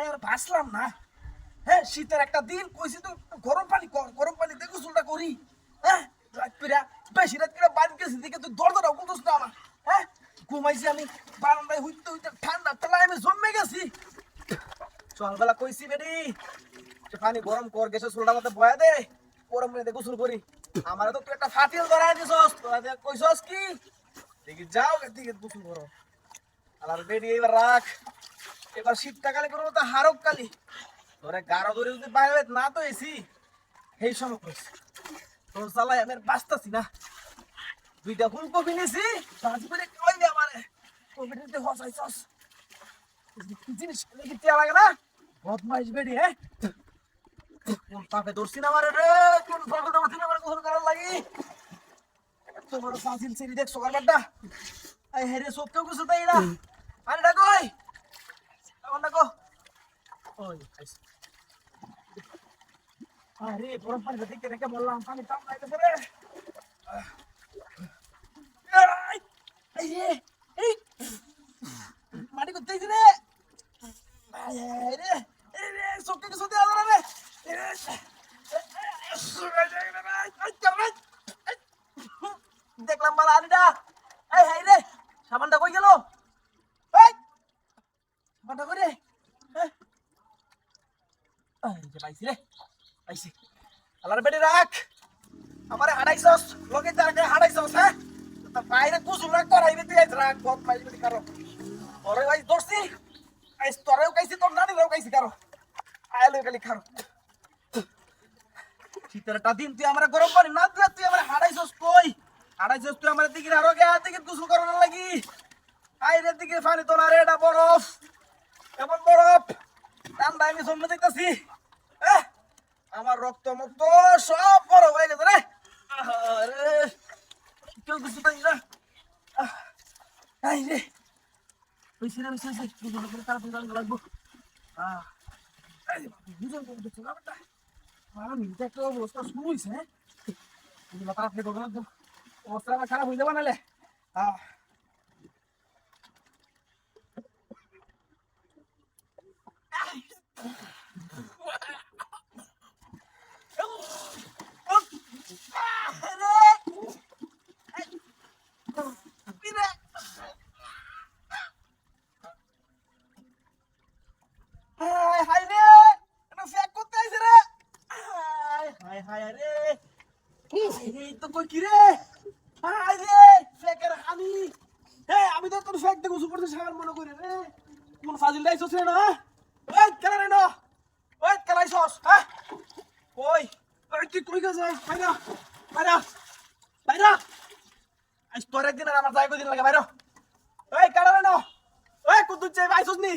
আয় আর না। হ্যাঁ শীতের একটা দিন, কইছি তো গরম পানি কর, গরম পানি দিয়ে গোসলটা করি। হ্যাঁ রাত পিরা বেশি রাত পিরা বাড়ি গেছি দিকে তুই দরজাটা বলতোস না হ্যাঁ ঘুমাইছি আমি, বারান্দায় হইতে হইতে ঠান্ডা তলায় আমি জমে গেছি। সকালবেলা কইছি বেডি পানি গরম কর গেছে চুলটা মধ্যে বয়া দে, গরম পানিতে গোসল করি। আমার তো তুই একটা ফাটিল ধরাই দিছস তোরা কইছস কি? দেখি যাও দিকে গোসল করো। আর বেডি এবার রাখ। এবার শীতকালে করব তো হারক কালি। ধরে গাঢ় ধরে যদি বাইরে না তো এসি সেই সময় তোর আমি বাঁচতাছি না। দুইটা ফুলকপি নিছি ভাজি করে খাওয়াই দে আমারে। কপিটা তুই হসাইছস। কি জিনিস? কি লাগে না? বদমাইশ বেডি হ্যাঁ? কোন পাপে ধরছি না আমারে রে? কোন পাপে ধরছি না আমারে? গোসল করার লাগি? তোমার ফাজিল সেরি দেখ সকালবেলাটা আই হেরে সব কেউ কিছু দেয় না। আরে ডাকো আমার ডাকো ওই আইসি আরে গরম পানি দেখতে দেখে বললাম পানি টান লাগতেছে রে মাটি করতে আইছি রে রে রে সবকে দেওয়া যাবে রে দেখলাম বালা আনিটা এই হাই রে সাবানটা কই গেল সাবানটা কই রে হ্যাঁ? পাইছি রে, পাইছি। আলার বেডে রাখ। আমারে হাডাইছস লগে তাকে হাডাইছস হ্যাঁ? তা বাইরে কুসুম রাখ করাইবে তুই আইছ রাখ বদ পাইবে কারও? ওরে ভাই দোস্তি আইস তোরেও কাইছি তোর নানিরেও কাইছি কারও। আয়ালে খালি খারো শীতের একটা দিন তুই আমার গরম পানি না দিলে তুই আমার হারাইছস কই? হারাইছস তুই আমার দিকে আরও গে দিকে গোসল করানোর লাগি। আইরে দিকে পানি তো না রে এটা বরফ। এমন বরফ? ঠান্ডা আমি সামনে দেখতেছি। আমার রক্ত মুক্ত সব বরফ হয়ে গেছে রে। কেউ কিছু পাই না। এই রে। বেশি রে বেশি বেশি গোসল করে তাড়াতাড়ি লাগবো। এই বাবা, বুঝলাম তো দেখছ না বেটা আমি তো একটা অবস্থা হ্যাঁ। না আমার খারাপ হয়ে যাবে নাহলে আহ হায় হায় রে এটা ফেক করতে আইছে রে হায় হায় হায় রে এই তো কই কি রে হায় রে ফেকের হানি হে আমি তো তোর ফেক দেখো সুপার মনে করি রে কোন ফাজিল রে না কেলাইছস হ্যাঁ কই ওই তুই কই গেছ বাইরা বাইরা বাইরা আজ তোর একদিন আর আমার যাই কই দিন লাগে, বাইরা ওই কেলা রে না ওই কুতুন চাই আইছস নি?